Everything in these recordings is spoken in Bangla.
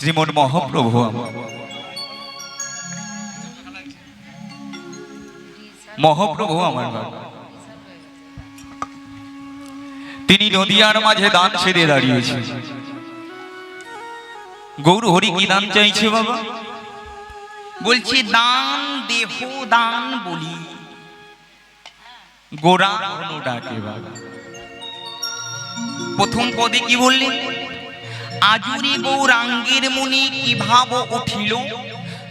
শ্রীমন মহাপ্রভু। মহাপ্রভু আমার তিনি নদিয়ার মাঝে দান সেরে দাঁড়িয়েছে। গৌর হরি কি দান চাইছে বাবা? বলছি, দান, দেহ দান বলি। গোরা ডাকে বাবা। প্রথম পদে কি বললেন? আজুরি গৌরাঙ্গের মুনি কি ভাব উঠিল?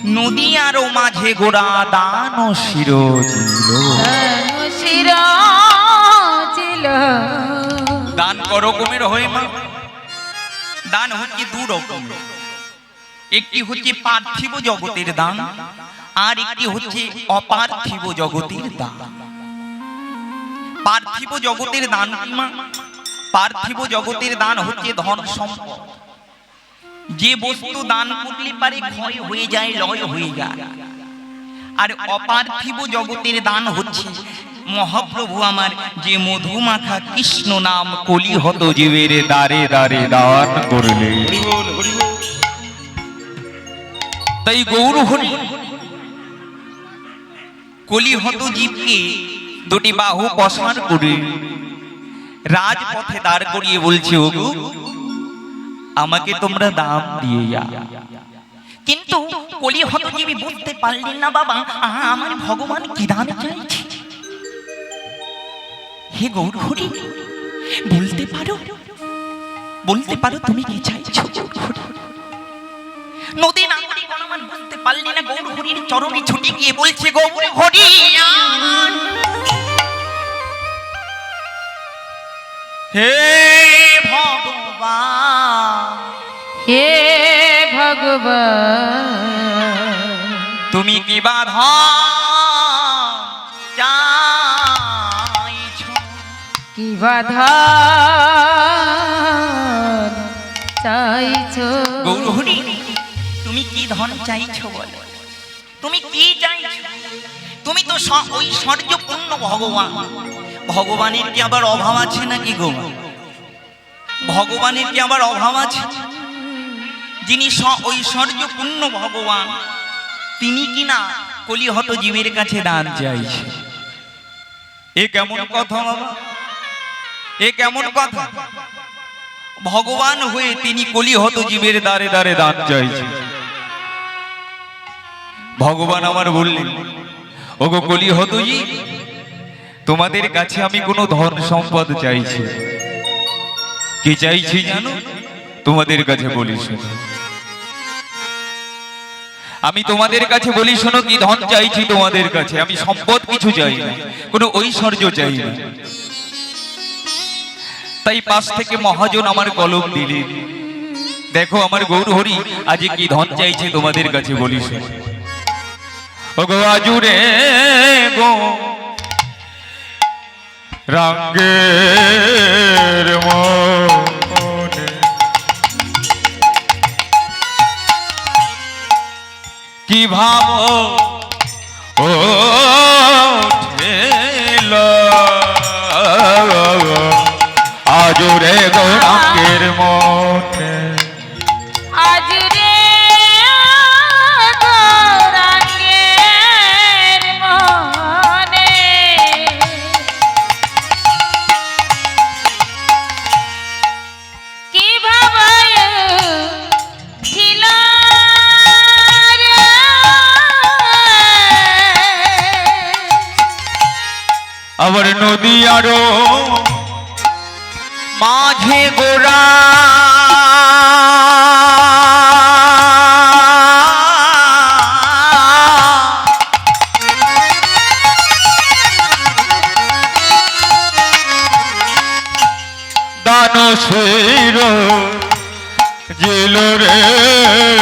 নদী আরও মাঝে গোড়া দান শির দান করকমের হয়ে মা। দান হচ্ছে দু রকম। একটি হচ্ছে পার্থিব জগতের দান, আর একটি হচ্ছে অপার্থিব জগতের দান। পার্থিব জগতের দান? পার্থিব জগতের দান হচ্ছে ধন সম্পদ। যে বস্তু দান করলে পারে ক্ষয় হয়ে যায়, লয় হয়ে যায়। আর অপার্থিব জগতের দান হচ্ছে, মহাপ্রভু আমার যে মধুমাখা কৃষ্ণ নাম কলি হত জীবের দারে দারে দান করলে। তাই গৌর হরি কলিহত জীবকে দুটি বাহু প্রসার করে রাজপথে দাঁড় করিয়ে বলছে, ওগো আমাকে তোমরা দাম দিয়ে যা। কিন্তু কলিহত জীবী বুঝতে পারলেন না বাবা। আমার ভগবান কি দান চাইছে? হে গৌর হরি বলতে পারো? বলতে পারো তুমি কি চাইছো? নদী নাগরিক গণমান বুঝতে পারলি না গৌর হরির চরণে ছুটে গিয়ে বলছে গৌর হরি হে ভগবান! তুমি কি বাধা? চাইছো? কি বাধা? চাইছো? গৌর হরি তুমি কি ধন চাইছো বলো? তুমি কি চাইছো? তুমি তো স- ঐশ্বর্যপূর্ণ ভগবান। ভগবানের কি আবার অভাব আছে নাকি গো? ভগবানের কি আবার অভাব আছে? যিনি স- ঐশ্বর্যপূর্ণ ভগবান, তিনি কি না কলিহত জীবের কাছে দান চাইছে। এ কেমন কথা বাবা? এ কেমন কথা? ভগবান হয়ে তিনি কলিহত জীবের দারে দারে দান চাইছে। ভগবান আমার বললেন, ওগো কলিহত জীব, তোমাদের কাছে আমি কোনো ধন সম্পদ চাইছি। কি চাইছি জানো? তোমাদের কাছে বলি শোনো। আমি তোমাদের কাছে বলি শোনো কি, ধন চাইছি তোমাদের কাছে। আমি সম্পদ কিছু চাই না, কোনো ঐশ্বর্য চাই না। তাই পাশ থেকে মহাজন আমার কলম দিলেন। দেখো আমার গৌর হরি আজ কি ধন চাইছে তোমাদের কাছে বলি গো আজুরে গো, রাঙ্গের মনে কি ভাব? ও আজুরে গৌরাঙ্গের মনে আবার নদী আরও। মাঝে গোড়া। দান সের জেল রে।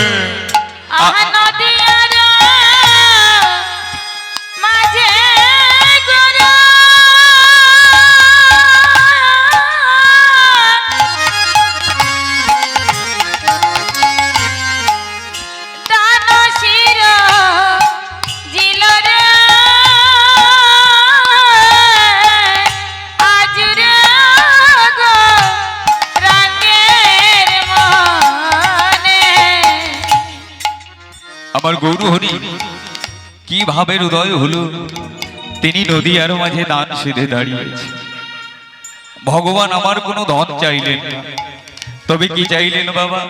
কীভাবে হৃদয় হলো। তিনি নদী আর মাঝে দান সেধে দাঁড়িয়েছে ভগবান আমার কোনো ধন চাইলেন তবে কি চাইলেন বাবা?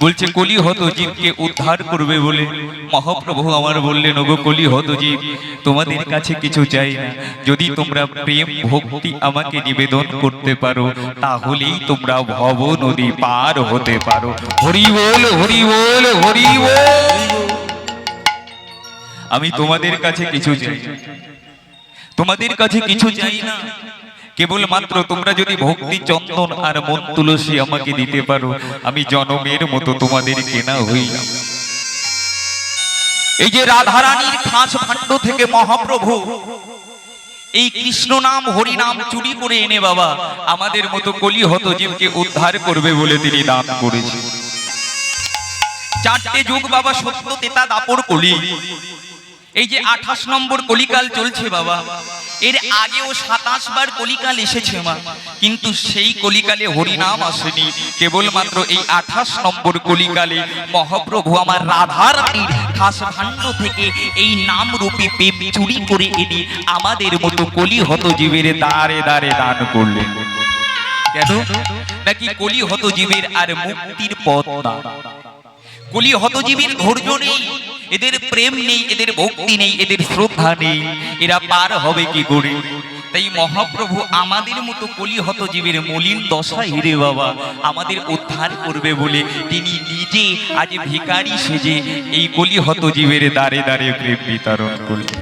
বলছে কলি হত জীবকে উদ্ধার করবে বলে। মহাপ্রভু আমার বললেন, ওগো কলি হত জীব, তোমাদের কাছে কিছু চাই না। যদি তোমরা প্রেম ভক্তি আমাকে নিবেদন করতে পারো, তাহলেই তোমরা ভব নদী পার হতে পারো। হরি বল হরি বল হরি বল। আমি তোমাদের কাছে কিছু চাই। তোমাদের কাছে কিছু চাই না। কেবল মাত্র তোমরা যদি ভক্তি চন্দন আর মন তুলসী আমাকে দিতে পারো আমি জনমের মতো তোমাদের কেনা হইলাম এই যে রাধারানীর খাস ভাণ্ড থেকে মহাপ্রভু এই কৃষ্ণ নাম হরি নাম চুরি করে এনে বাবা আমাদের মতো কলি হত জীবকে উদ্ধার করবে বলে তিনি দান করেছে চারটে যুগ বাবা সত্য তেতা দাপর কলি। এই যে আঠাশ নম্বর কলিকাল চলছে বাবা, এর আগেও সাতাশ বার কলিকাল এসেছে মা, কিন্তু সেই কলিকালে হরিনাম আসেনি। কেবলমাত্র এই আঠাশ নম্বর কলিকালে মহাপ্রভু আমার রাধা রানীর খাস ভাণ্ড থেকে এই নাম রূপে প্রেম চুরি করে এনে আমাদের মতো কলি হত জীবের দাঁড়ে দাঁড়ে দান করলেন। কেন? নাকি কলি হত জীবের আর মুক্তির পথ না? কলি হতজীবীর ধৈর্য নেই, এদের প্রেম নেই, এদের ভক্তি নেই, এদের শ্রদ্ধা নেই, এরা পার হবে কি করে? তাই মহাপ্রভু আমাদের মতো কলি হতজীবীর মলিন দশা হিরে বাবা, আমাদের উদ্ধার করবে বলে তিনি নিজে আজ ভিকারি সেজে এই কলি হতজীবের দাঁড়ে দাঁড়ে প্রেম বিতরণ করলেন।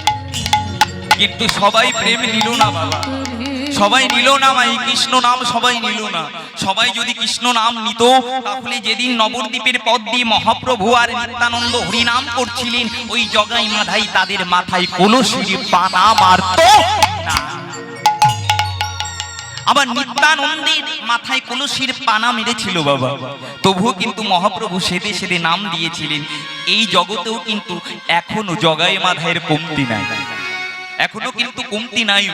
কিন্তু সবাই প্রেম নিল না বাবা, সবাই নিল না মাই কৃষ্ণ নাম সবাই নিল না। সবাই যদি কৃষ্ণ নাম নিত, তাহলে যেদিন নবদ্বীপের পদ দিয়ে মহাপ্রভু আর নিত্যানন্দ হরিনাম করছিলেন, ওই জগাই মাধাই তাদের মাথায় কলসির পানা মারত। না আবার নিত্যানন্দের মাথায় কলসির পানা মেরেছিল বাবা। তবুও কিন্তু মহাপ্রভু সেদে সেদে নাম দিয়েছিলেন, এই জগতেও কিন্তু এখনও জগাই মাধায়ের কমতি নাই। এখনও কিন্তু কমতি নাই।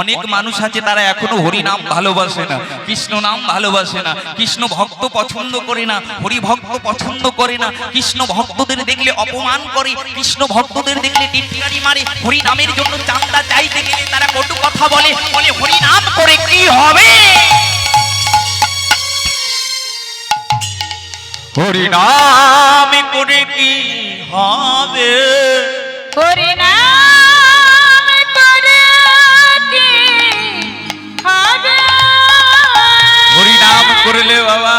অনেক মানুষ আছে, তারা এখনও হরি নাম ভালোবাসে না, কৃষ্ণ নাম ভালোবাসে না, কৃষ্ণ ভক্ত পছন্দ করে না হরি ভক্ত পছন্দ করে না, কৃষ্ণ ভক্তদের দেখলে অপমান করে, কৃষ্ণ ভক্তদের দেখলে টিটকারি মারে হরি নামের জন্য চান্দা চাইতে গেলে তারা কটু কথা বলে বলে হরি নাম করে কি হবে হরিনাম করে কি হবে হরিনাম করলে বাবা।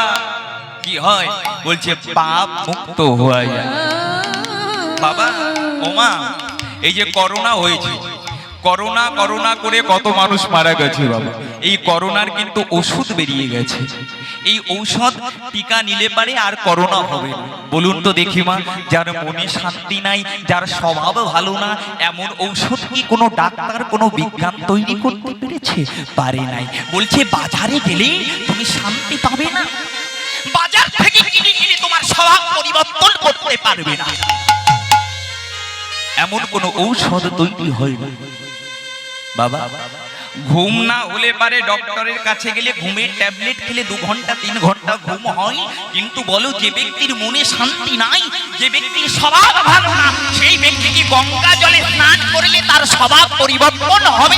কি হয়? বলছে পাপ মুক্ত হওয়া যায়। বাবা, ওমা, এই যে করোনা হয়েছে, করোনা করোনা করে কত মানুষ মারা গেছে বাবা। এই করোনার কিন্তু ওষুধ বেরিয়ে গেছে। এই ঔষধ টিকা নিলে পারে আর করোনা হবে বলুন তো দেখি মা, যার মনে শান্তি নাই, যার স্বভাব ভালো না, এমন ঔষধ কি কোনো ডাক্তার, কোনো বিজ্ঞান তৈরি করতে পেরেছে? পারে নাই। বলছে, বাজারে গেলে তুমি শান্তি পাবে না। বাজার থেকে কিনে কিনে তোমার স্বভাব পরিবর্তন করতে পারবে না। এমন কোনো ঔষধ তৈরি হয় বাবা ঘুম না হলে পারে ডক্টরের কাছে গেলে ঘুমের ট্যাবলেট খেলে দু ঘণ্টা, তিন ঘণ্টা ঘুম হয়। কিন্তু বলো, যে ব্যক্তির মনে শান্তি নাই, যে ব্যক্তির স্বভাব ভালো না, সেই ব্যক্তি কি গঙ্গা জলে স্নান করলে তার স্বভাব পরিবর্তন হবে?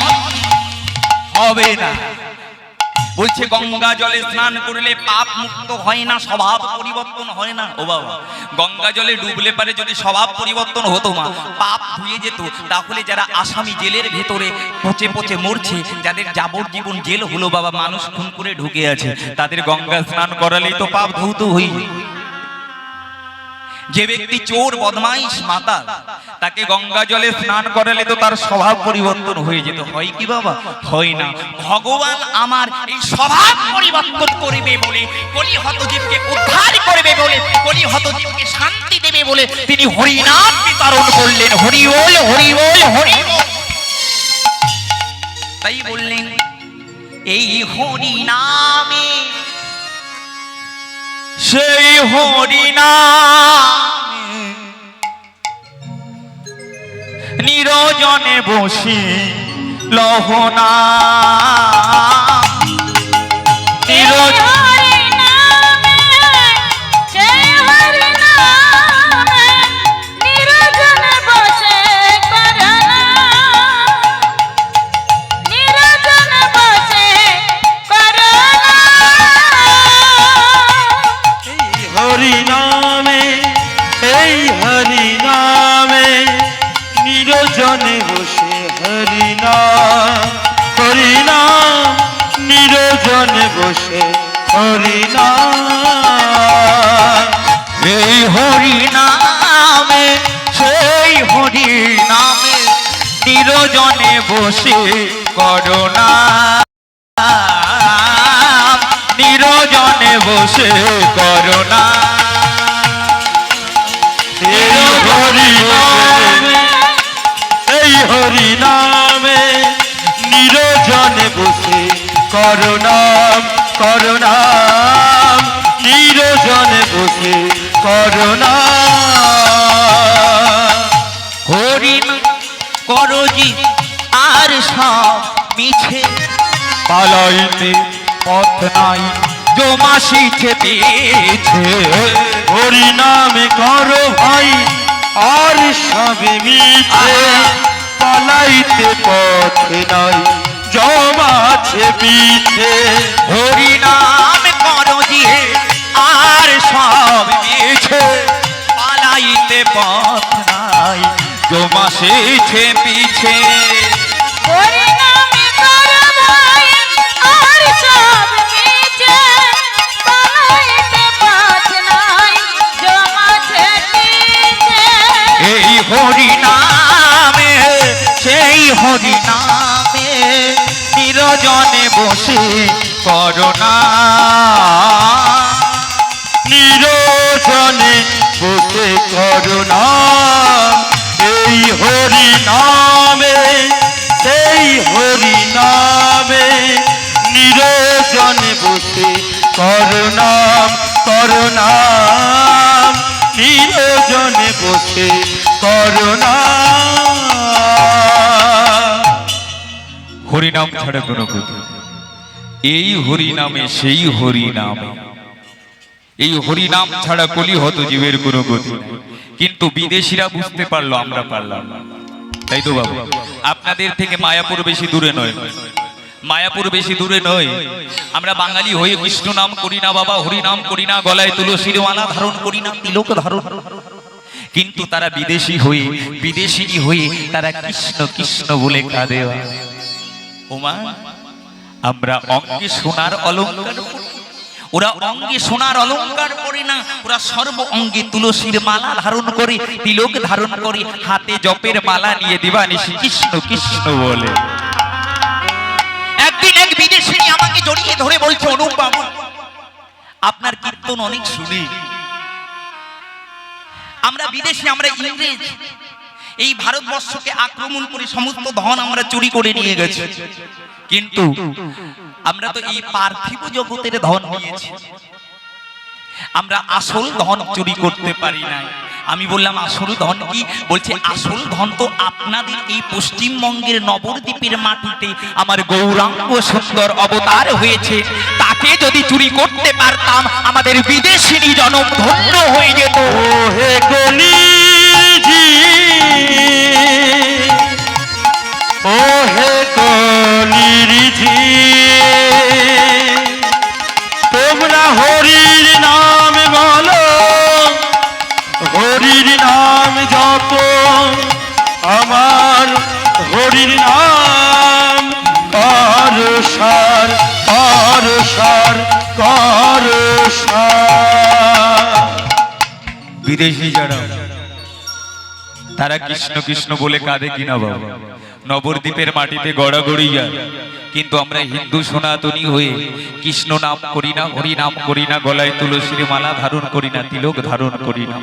হবে না। বলছে, গঙ্গা জলে স্নান করলে পাপ মুক্ত হয় না, স্বভাব পরিবর্তন হয় না। ও বাবা, গঙ্গা জলে ডুবলে পারে যদি স্বভাব পরিবর্তন হতো মা, পাপ ধুয়ে যেত, তাহলে যারা আসামি জেলের ভেতরে পচে পচে মরছে, যাদের যাবজ্জীবন জেল হলো, বাবা, মানুষ খুন করে ঢুকে আছে, তাদের গঙ্গা স্নান করালেই তো পাপ ধৌত হই। যে ব্যক্তি চোর, বদমাইশ, মাতাল, তাকে গঙ্গা জলে স্নান করালে তো তার স্বভাব পরিবর্তন হয়ে যেত। হয় কি বাবা? হয় না। ভগবান আমার এই স্বভাব পরিবর্তন করবে বলে কলি হতজীবকে উদ্ধার করবে বলে কলি হতজীবকে শান্তি দেবে বলে তিনি হরিনাম বিতরণ করলেন। হরি বল হরি বল, হরি তাই বললেন, এই হরি নামে সেই হরিণা নিরজনে বসি লহনা বসে করোনা। নিরজনে বসে করোনা। এই হরি নামে নিরজনে বসে করুণাম করুণাম নিরজনে বসে করুণাম হরিণ করজি সব মিছে। পালাইতে পথ নাই, জমা শিখে দিয়েছে। হরি নামে করো ভাই, আর সবে মিছে। পালাইতে পথে নাই জমাছে পিছে হরি নাম পিছে কর ভাই আর সব মিছে। পালাইতে পথ নাই নিচে এই হরি নামে সেই হরি নামে নিরজনে বসে করোনা নিরজনে করুণাম করুণাম নিরজনে বসে করুণাম হরিনাম ছাড়া কোনো নেই। এই হরিনামে সেই হরিনামে। এই হরিনাম ছাড়া কলি হতো জীবের কোনো গতি কিন্তু বিদেশিরা বুঝতে পারল, আমরা পারলাম তাই তো বাবু, আপনাদের থেকে মায়াপুর বেশি দূরে নয়। মায়াপুর বেশি দূরে নয়। আমরা বাঙালি হয়ে কৃষ্ণ নাম করি না বাবা হরি নাম করি না, গলায় তুলসীর মালা ধারণ করি না, তিলক ধারণ কিন্তু তারা বিদেশি হয়ে বিদেশিনী হয়ে তারা কৃষ্ণ কৃষ্ণ বলে কাঁদে ওমা, আমরা অঙ্গে সোনার অলঙ্কার ওরা অঙ্গে সোনার অলংকার পরে না, ওরা সর্ব অঙ্গে তুলসীর মালা ধারণ করে, তিলক ধারণ করে, হাতে জপের মালা নিয়ে দিবানিসি কৃষ্ণ কৃষ্ণ বলে। এক আমাকে জড়িয়ে ধরে বলছে, অনুপ বাবু, আপনার কীর্তন অনেক শুনি আমরা বিদেশি, আমরা ইংরেজ, এই ভারতবর্ষকে আক্রমণ করে সমস্ত ধন আমরা চুরি করে নিয়ে গেছি। কিন্তু আমরা তো এই পার্থিব জগতের ধন নিয়েছি আমরা আসল ধন চুরি করতে পারি না আমি বললাম, আসল ধন কি? বলছে, আসল ধন তো আপনাদের এই পশ্চিমবঙ্গের নবদ্বীপের মাটিতে আমার গৌরাঙ্গ সুন্দর অবতার হয়েছে। তাকে যদি চুরি করতে পারতাম, আমাদের বিদেশিনী জনম ধন্য হয়ে যেত। ওহে কলিজি ওহে কলিজি, তোমরা হরির নাম আমার হরির নাম কর সার কর সার, কর বিদেশি যারা, তারা কৃষ্ণ কৃষ্ণ বলে কাঁদে কিনা বাবা? নবদ্বীপের মাটিতে গড়াগড়ি যায়। কিন্তু আমরা হিন্দু সনাতনী হয়ে কৃষ্ণ নাম করি না, হরি নাম করি না, গলায় তুলসীর মালা ধারণ করি না, তিলক ধারণ করি না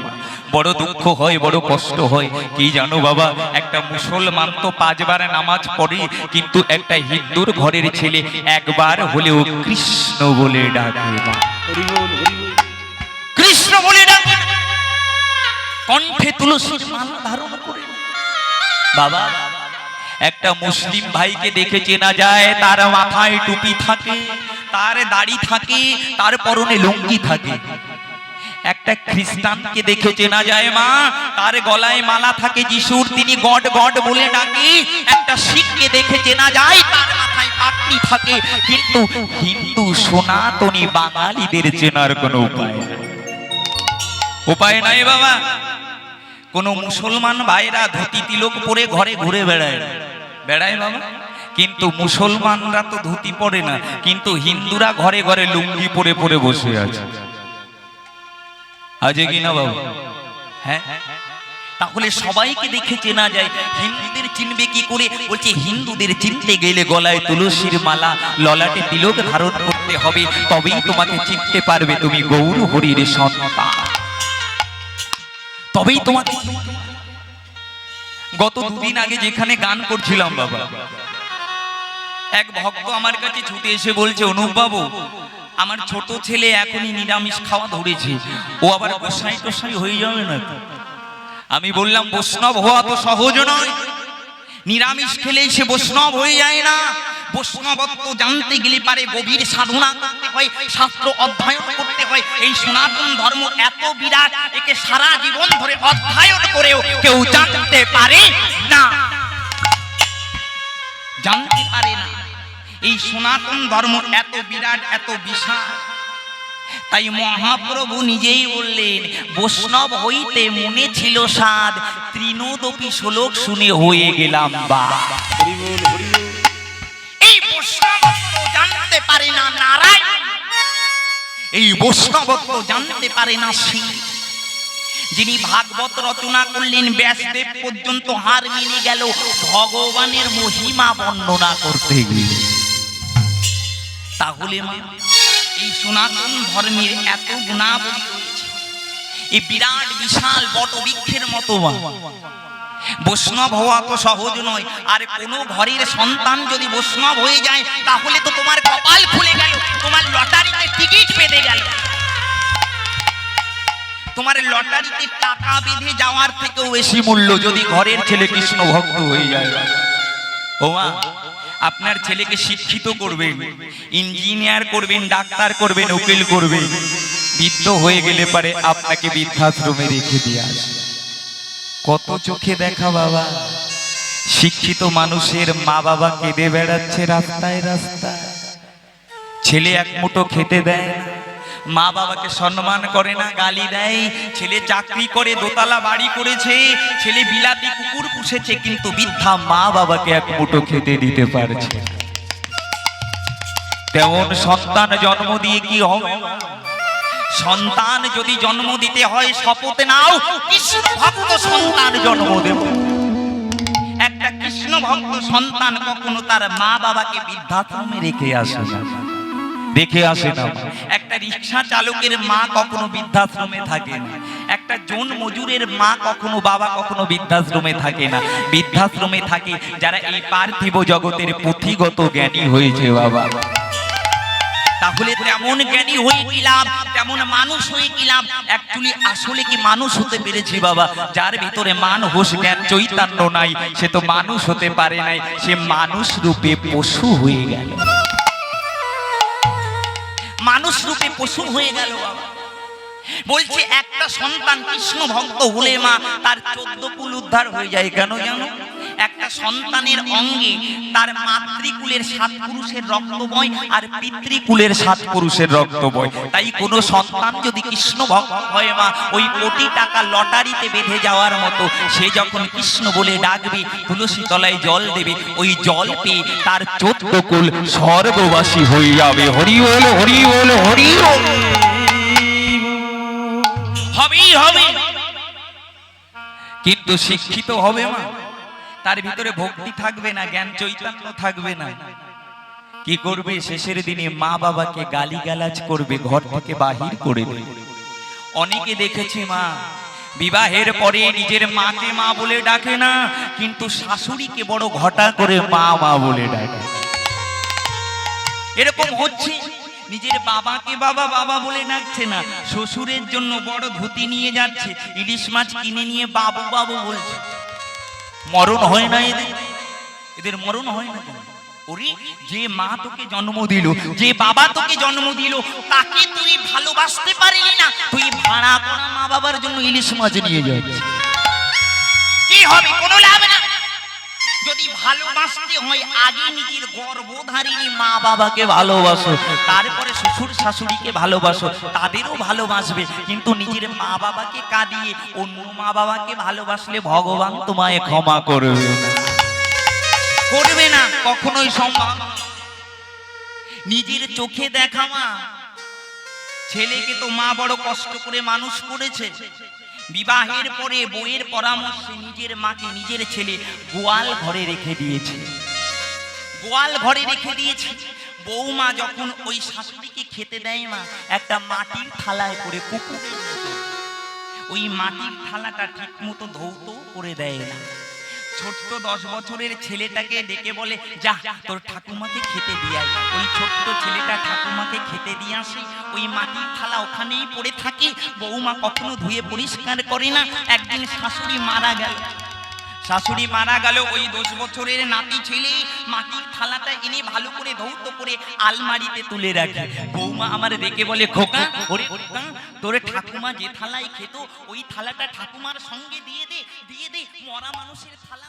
বড় দুঃখ হয়, বড় কষ্ট হয়, কি জানো বাবা, একটা মুসলমান তো পাঁচবার নামাজ পড়ে, কিন্তু একটা হিন্দুর ঘরের ছেলে একবার হলেও কৃষ্ণ বলে ডাকে কৃষ্ণ বলে ডাকে কণ্ঠে তুলসীর মালা ধারণ করে। বাবা একটা মুসলিম ভাইকে দেখে চেনা যায়, তার মাথায় টুপি থাকে, তার দাড়ি থাকে, তার পরনে লুঙ্গি থাকে। একটা খ্রিস্টানকে দেখে চেনা যায় মা, তার গলায় মালা থাকে যিশুর, তিনি গড গড বলে ডাকে। একটা শিখকে দেখে চেনা যায়, তার মাথায় পাগড়ি থাকে। কিন্তু হিন্দু সনাতনী বাঙালিদের চেনার কোনো উপায় উপায় নাই বাবা। কোন মুসলমান ভাইরা ধুতি তিলক পরে ঘরে ঘুরে বেড়ায়। বেড়ায় বাবা। কিন্তু মুসলমানরা তো ধুতি পরে না, কিন্তু হিন্দুরা ঘরে ঘরে লুঙ্গি পরে পরে বসে আছে। আজে কি না বাবু? হ্যাঁ। তাহলে সবাইকে দেখে চেনা যায়, হিন্দুদের চিনবে কি করে? বলছে, হিন্দুদের চিনতে গেলে গলায় তুলসীর মালা, ললাটে তিলক ধারণ করতে হবে, তবেই তোমাকে চিনতে পারবে তুমি গৌর হরির সন্তান। তবেই তোমাকে গত দুদিন আগে যেখানে গান করছিলাম বাবা, এক ভক্ত আমার কাছে ছুটে এসে বলছে, অনুপ বাবু, আমার ছোট ছেলে এখনই নিরামিষ খাওয়া ধরেছে। ও আবার গোসাই টোসাই হয়ে যাবে না আমি বললাম, বৈষ্ণব হওয়া তো সহজ নয়। নিরামিষ খেলেই সে বৈষ্ণব হয়ে যায় না। বৈষ্ণবত্ব জানতে গেলে পারে গভীর সাধনা করতে হয়, শাস্ত্র অধ্যয়ন করতে হয়। এই সনাতন ধর্ম এত বিরাট, একে সারা জীবন ধরে অধ্যয়ন করেও কেউ জানতে পারে না। জানতে পারে না। এই সনাতন ধর্ম এত বিরাট, এত বিশাল। তাই মহাপ্রভু নিজেই বললেন, বৈষ্ণব হইতে মনে ছিল সাদ তৃণোদপি শ্লোক শুনে হয়ে গেলাম বা। এই বৈষ্ণবত্ব জানতে পারে না শিব যিনি ভাগবত রচনা করলেন ব্যাসদেব পর্যন্ত হার মেনে গেল ভগবানের মহিমা বর্ণনা করতে গিয়ে। তাহলে মা এই সনাতন ধর্মের এত গুণাবলী রয়েছে। এই বিরাট বিশাল বটবৃক্ষের মতো মা। বৈষ্ণব হওয়া তো সহজ নয়। আর কোনো ঘরের সন্তান যদি বৈষ্ণব হয়ে যায়, তাহলে তো তোমার কপাল খুলে গেল, তোমার লটারিতে টিকিট পেতে গেল। তোমার লটারিতে টাকা বেঁধে যাওয়ার থেকেও বেশি মূল্য যদি ঘরের ছেলে কৃষ্ণ ভক্ত হয়ে যায়। ও মা, আপনার ছেলেকে শিক্ষিত করবেন, ইঞ্জিনিয়ার করবেন, ডাক্তার করবেন, উকিল করবেন। বৃদ্ধ হয়ে গেলে পারে আপনাকে বৃদ্ধাশ্রমে রেখে দিয়ে আসে কত চোখে দেখা বাবা। শিক্ষিত মানুষের মা বাবা কেঁদে বেড়াচ্ছে রাস্তায় রাস্তায়। ছেলে এক মুঠো খেতে দেয় মা বাবাকে সম্মান করে না, গালি দেয়। ছেলে চাকরি করে, দোতলা বাড়ি করেছে, ছেলে বিলাতি কুকুর পুষেছে, কিন্তু বৃদ্ধা মা বাবাকে এক মুঠো খেতে দিতে পারছে তেমন সন্তান জন্ম দিয়ে কি হবে? সন্তান যদি জন্ম দিতে হয় শপথ নাও। কৃষ্ণ ভক্ত সন্তান জন্ম দেব। একটা কৃষ্ণ ভক্ত সন্তান কখনো তার মা বাবাকে বৃদ্ধাশ্রমে রেখে আসে না। দেখে আসে না। একটা রিক্সা চালকের মা কখনো বৃদ্ধাশ্রমে থাকে না। একটা জন মজুরের মা কখনো বাবা কখনো বৃদ্ধাশ্রমে থাকে না। বৃদ্ধাশ্রমে থাকে যারা এই পার্থিব জগতের পুঁথিগত জ্ঞানী হয়েছে বাবা। তাহলে তেমন জ্ঞানী হয়ে গেলাম তেমন মানুষ হয়ে গেলাম অ্যাকচুয়ালি আসলে কি মানুষ হতে পেরেছি বাবা? যার ভিতরে মান হোস জ্ঞান, চৈতন্য নাই, সে তো মানুষ হতে পারে নাই। সে মানুষ রূপে পশু হয়ে গেল। মানুষ রূপে পশু হয়ে গেল বাবা। বলছে, একটা সন্তান কৃষ্ণ ভক্ত হলে মা, তার চোদ্দ কুল উদ্ধার হয়ে যায় কেন জানো? একটা সন্তানের অঙ্গে তার মাতৃকুলের সাত পুরুষের রক্ত বয় আর পিতৃকুলের সাত পুরুষের রক্ত বয় তাই কোনো সন্তান যদি কৃষ্ণ ভক্ত হয় মা, ওই কোটি টাকা লটারিতে বেঁধে যাওয়ার মতো, সে যখন কৃষ্ণ বলে ডাকবে, তুলসী তলায় জল দেবে, ওই জল পেয়ে তার চোদ্দ কুল স্বর্গবাসী হয়ে যাবে। হরি বল হরি বল হরি হবেই হবে। কিন্তু শিক্ষিত হবে মা। তার ভিতরে ভক্তি থাকবে না, জ্ঞান চৈতন্য থাকবে না। কি করবে? শেষের দিনে মা বাবাকে গালিগালাজ করবে, ঘর থেকে বাহির করে অনেকে দেখেছি মা, বিবাহের পরে নিজের মাকে মা বলে ডাকে না, কিন্তু শাশুড়িকে বড় ঘটা করে মা মা বলে ডাকে। এরকম হচ্ছে, নিজের বাবাকে বাবা বাবা বলে ডাকছে না, শ্বশুরের জন্য বড় ধুতি নিয়ে যাচ্ছে, ইলিশ মাছ কিনে নিয়ে বাবু বাবু বলছে। মরণ হয় না এদের। এদের মরণ হয় না? ওরে, যে মা তোকে জন্ম দিল, যে বাবা তোকে জন্ম দিল, তাকে তুই ভালোবাসতে পারলি না। তুই ভাড়া করা মা বাবার জন্য ইলিশ মাছ নিয়ে যাচ্ছিস। কি হবে? যদি ভালোবাসতে হয়, আগে নিজের গর্ভধারিণী মা বাবাকে ভালোবাসো, তারপরে শ্বশুর শাশুড়িকে ভালোবাসো, তাদেরও ভালোবাসবে। কিন্তু নিজের মা বাবাকে কাঁদিয়ে অন্য মা বাবাকে ভালোবাসলে ভগবান তোমায় ক্ষমা করবে। করবে না, কখনোই সম্ভব নিজের চোখে দেখা মা। ছেলেকে তো মা বড় কষ্ট করে মানুষ করেছে। বিবাহের পরে বইয়ের পরামর্শে নিজের মাকে নিজের ছেলে গোয়াল ঘরে রেখে দিয়েছে। গোয়াল ঘরে রেখে দিয়েছে। বৌমা যখন ওই শাশুড়িকে খেতে দেয় মা, একটা মাটির থালায় করে পুকুর ওই মাটির থালাটা ঠিক মতো ধৌত করে দেয় না। ছোট্ট দশ বছরের ছেলেটাকে ডেকে বলে, যা, তোর ঠাকুমাকে খেতে দিয়ে আয়।" ওই ছোট্ট ছেলেটা ঠাকুমাকে খেতে দিয়ে আসে। ওই মাটির থালা ওখানেই পড়ে থাকে। বৌমা কখনো ধুয়ে পরিষ্কার করে না। একদিন শাশুড়ি মারা গেল। শাশুড়ি মারা গেল, ওই দশ বছরের নাতি ছেলে। মাটির থালাটা এনে ভালো করে ধৌত করে আলমারিতে তুলে রাখে। বৌমা আমার দেখে বলে, খোকা তোর ঠাকুমা যে থালায় খেত, ওই থালাটা ঠাকুমার সঙ্গে দিয়ে দে দিয়ে দে, মরা মানুষের থালা